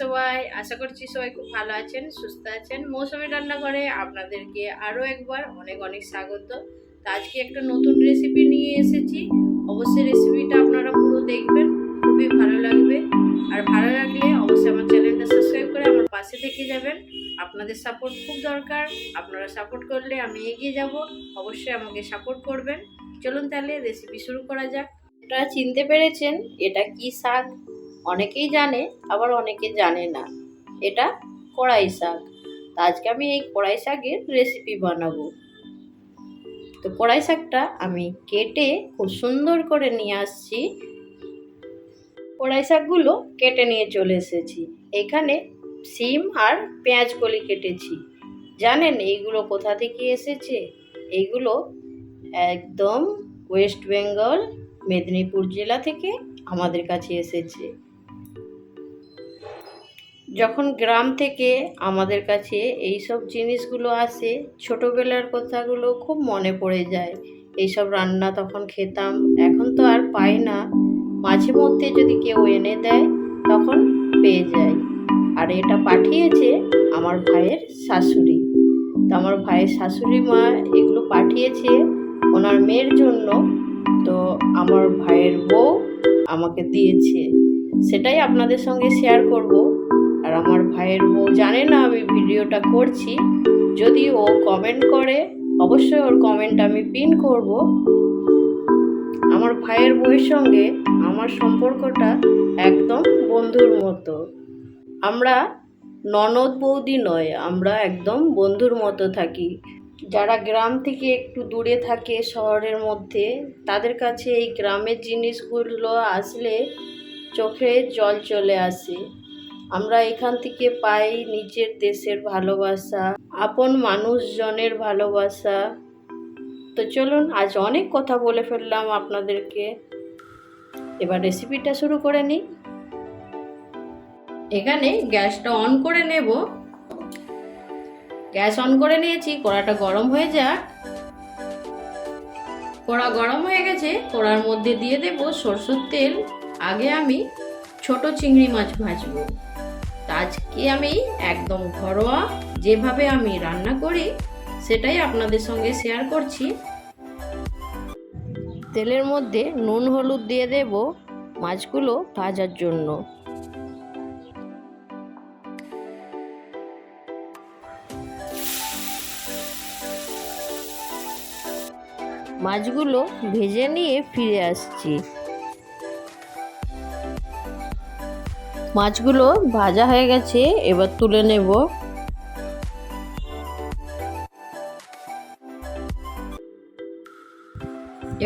সবাই, আশা করছি সবাই খুব ভালো আছেন, সুস্থ আছেন। মৌসুমি রান্নাঘরে আপনাদেরকে আরও একবার অনেক অনেক স্বাগত। তো আজকে একটা নতুন রেসিপি নিয়ে এসেছি। অবশ্যই রেসিপিটা আপনারা পুরো দেখবেন, খুবই ভালো লাগবে। আর ভালো লাগলে অবশ্যই আমার চ্যানেলটা সাবস্ক্রাইব করে আমার পাশে থেকে যাবেন। আপনাদের সাপোর্ট খুব দরকার। আপনারা সাপোর্ট করলে আমি এগিয়ে যাব। অবশ্যই আমাকে সাপোর্ট করবেন। চলুন তাহলে রেসিপি শুরু করা যাক। এটা চিনতে পেরেছেন এটা কি শাক? অনেকেই জানে, আবার অনেকে জানে না। এটা কড়াই শাক। তা আজকে আমি এই কড়াই শাকের রেসিপি বানাবো। তো কড়াই শাকটা আমি কেটে খুব সুন্দর করে নিয়ে আসছি। কড়াই শাকগুলো কেটে নিয়ে চলে এসেছি। এখানে সিম আর পেঁয়াজ কলি কেটেছি। জানেন এইগুলো কোথা থেকে এসেছে? এইগুলো একদম ওয়েস্ট বেঙ্গল, মেদিনীপুর জেলা থেকে আমাদের কাছে এসেছে। যখন গ্রাম থেকে আমাদের কাছে এই সব জিনিসগুলো আসে, ছোটোবেলার কথাগুলো খুব মনে পড়ে যায়। এইসব রান্না তখন খেতাম। এখন তো আর পাই না। মাঝে মধ্যে যদি কেউ এনে দেয়, তখন পেয়ে যায়। আর এটা পাঠিয়েছে আমার ভাইয়ের শাশুড়ি। তো আমার ভাইয়ের শাশুড়ি মা এগুলো পাঠিয়েছে ওনার মেয়ের জন্য। তো আমার ভাইয়ের বউ আমাকে দিয়েছে। সেটাই আপনাদের সঙ্গে শেয়ার করব। আমার ভাইয়ের বউ জানে না আমি ভিডিওটা করছি। যদি ও কমেন্ট করে, অবশ্যই ওর কমেন্ট আমি পিন করব। আমার ভাইয়ের বউয়ের সঙ্গে আমার সম্পর্কটা একদম বন্ধুর মতো। আমরা ননদ বৌদি নয়, আমরা একদম বন্ধুর মতো থাকি। যারা গ্রাম থেকে একটু দূরে থাকে শহরের মধ্যে, তাদের কাছে এই গ্রামের জিনিসগুলো আসলে চোখে জল চলে আসে। আমরা এখান থেকে পাই নিজের দেশের ভালোবাসা, আপন মানুষজনের ভালোবাসা। তো চলুন, আজ অনেক কথা বলে ফেললাম আপনাদেরকে। এবার রেসিপিটা শুরু করে নিই। এখানে গ্যাসটা অন করে নেব। গ্যাস অন করে নিয়েছি, কড়াটা গরম হয়ে যাক। কড়া গরম হয়ে গেছে, কড়ার মধ্যে দিয়ে দেব সরষের তেল। আগে আমি ছোট চিংড়ি মাছ ভাজবো। আজকে আমি একদম ঘরোয়া যেভাবে আমি রান্না করি, সেটাই আপনাদের সঙ্গে শেয়ার করছি। তেলের মধ্যে নুন, হলুদ দিয়ে দেব মাছগুলো ভাজার জন্য। মাছগুলো ভেজে নিয়ে ফিরে আসছি। মাছগুলো ভাজা হয়ে গেছে, এবার তুলে নেব।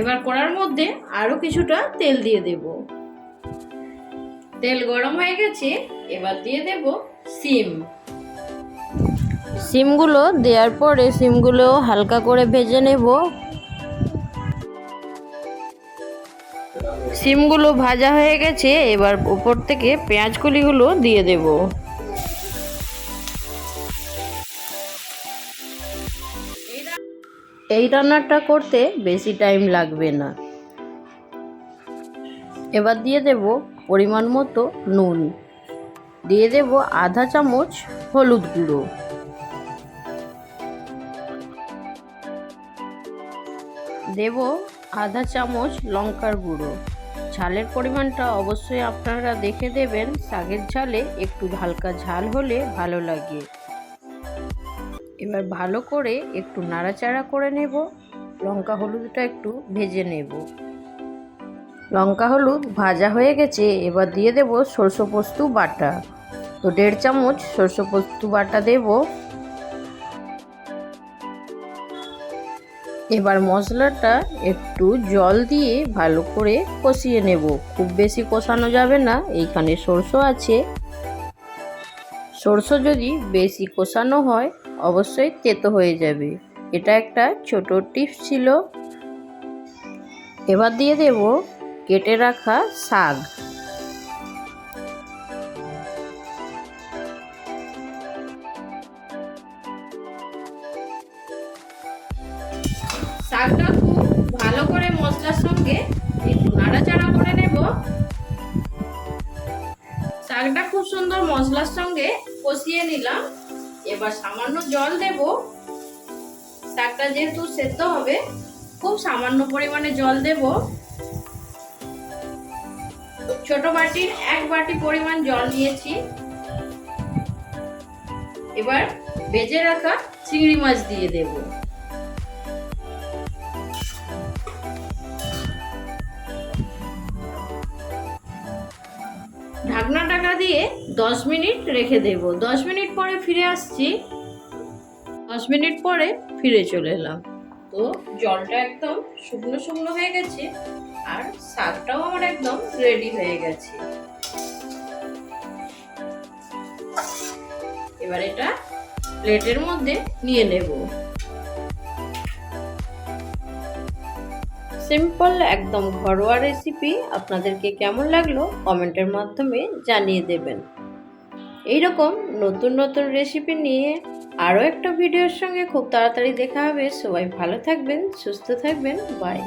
এবার কড়ার মধ্যে আরও কিছুটা তেল দিয়ে দেব। তেল গরম হয়ে গেছে, এবার দিয়ে দেব সিম। সিমগুলো দেওয়ার পরে সিমগুলো হালকা করে ভেজে নেব। সিমগুলো ভাজা হয়ে গেছে, এবার উপর থেকে পেঁয়াজ কলিগুলো দিয়ে দেব। এই রান্নাটা করতে বেশি টাইম লাগবে না। এবার দিয়ে দেব পরিমাণ মতো নুন। দিয়ে দেব আধা চামচ হলুদ গুঁড়ো। দেব আধা চামচ লঙ্কার গুঁড়ো। ঝালের পরিমাণটা অবশ্যই আপনারা দেখে দেবেন। শাকের ঝালে একটু হালকা ঝাল হলে ভালো লাগে। এবার ভালো করে একটু নাড়াচাড়া করে নেব। লঙ্কা হলুদটা একটু ভেজে নেব। লঙ্কা হলুদ ভাজা হয়ে গেছে, এবার দিয়ে দেব সরষে পোস্ত বাটা। তো দেড় চামচ সরষে পোস্ত বাটা দেবো। এবার মশলাটা একটু জল দিয়ে ভালো করে কষিয়ে নেব। খুব বেশি কষানো যাবে না, এইখানে সরষে আছে। সরষে যদি বেশি কষানো হয়, অবশ্যই তেতো হয়ে যাবে। এটা একটা ছোট টিপস ছিল। এবার দিয়ে দেব কেটে রাখা শাক। শাকটা খুব ভালো করে মশলার সঙ্গে একটু নাড়াচাড়া করে নেব। শাকটা খুব সুন্দর মশলার সঙ্গে কষিয়ে নিলাম। এবার সামান্য জল দেব। শাকটা যেহেতু সেদ্ধ হবে, খুব সামান্য পরিমাণে জল দেব। ছোট বাটির এক বাটি পরিমাণ জল নিয়েছি। এবার ভেজে রাখা চিংড়ি মাছ দিয়ে দেব। ঢাকনা টাকা দিয়ে দশ মিনিট রেখে দেব। দশ মিনিট পরে ফিরে আসছি। দশ মিনিট পরে ফিরে চলে এলাম। তো জলটা একদম শুকনো শুকনো হয়ে গেছে আর শাকটাও আমার একদম রেডি হয়ে গেছে। এবার এটা প্লেটের মধ্যে নিয়ে নেব। সিম্পল একদম ঘরোয়া রেসিপি আপনাদেরকে কেমন লাগল কমেন্টের মাধ্যমে জানিয়ে দেবেন। এইরকম নতুন নতুন রেসিপি নিয়ে আরও একটা ভিডিওর সঙ্গে খুব তাড়াতাড়ি দেখা হবে। সবাই ভালো থাকবেন, সুস্থ থাকবেন বাই